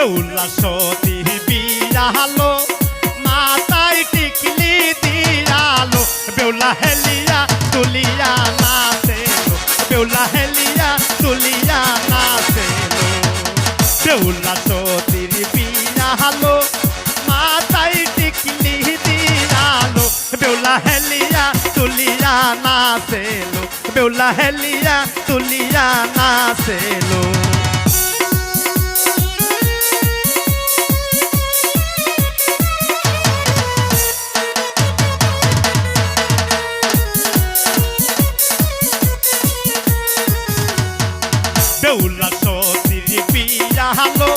বেউলা সতীর বিয়ালো মাথায় টিকলি দিয়ালো বেউলা হেলিয়া তুলিয়া নাচেলো বেউলা হেলিয়া তুলিয়া নাচেলো বেউলা সতীর বিয়ালো মাথায় টিকলি দিয়ালো বেউলা হেলিয়া তুলিয়া নাচেলো বেউলা হেলিয়া তুলিয়া নাচেলো বেউলা সতীর বিয়ালো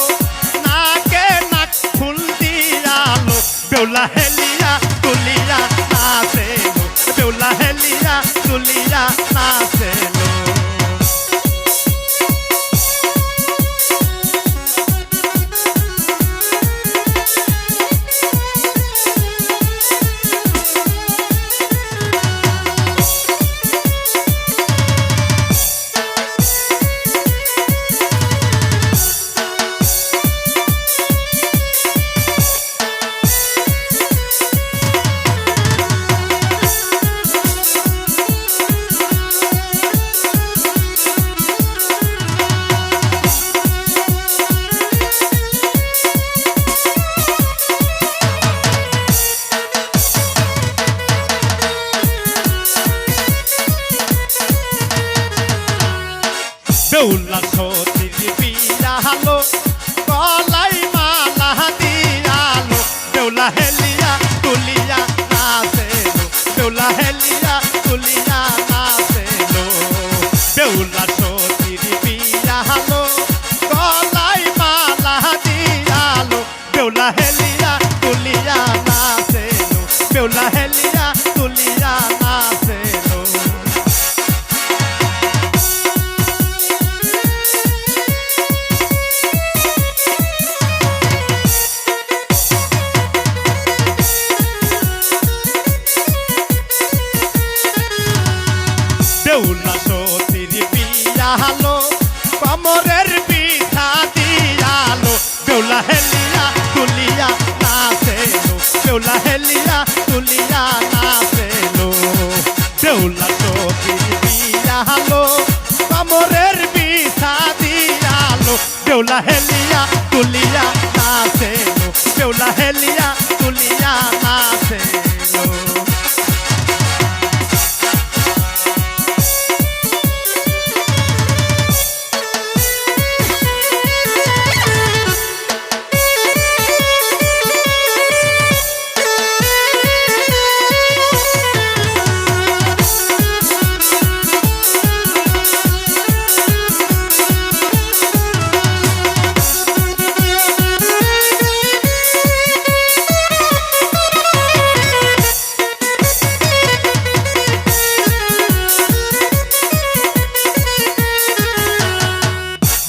নাকে নাক ফুল দিয়ালো বেউলা হেলিয়া তুলিয়া নাচেলো বেউলা হেলিয়া তুলিয়া বেউলা দেউলা সতীর বিয়ালো কমরের পিঠা দিয়ালো দেউলা হেলিয়া তুলিয়া নাচেলো দেউলা হেলিয়া তুলিয়া নাচেলো দেউলা সতীর বিয়ালো কমরের পিঠা দিয়ালো দেউলা হেলিয়া তুলিয়া নাচেলো দেউলা হেলিয়া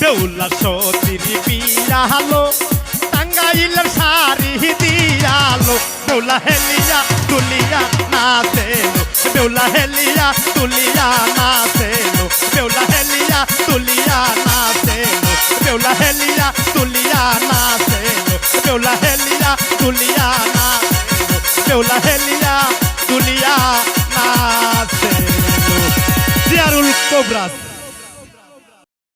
দেউলা সতীর বিয়ালো টাঙ্গাইলের শাড়ি দিয়ালো দেউলা হেলিয়া তুলিয়া নাচেলো দেউলা হেলিয়া তুলিয়া নাচেলো দেউলা হেলিয়া তুলিয়া নাচেলো দেউলা হেলিয়া তুলিয়া নাচেলো দেউলা হেলিয়া তুলিয়া নাচেলো দেউলা হেলিয়া তুলিয়া নাচেলো জিয়ারুল কোবরাস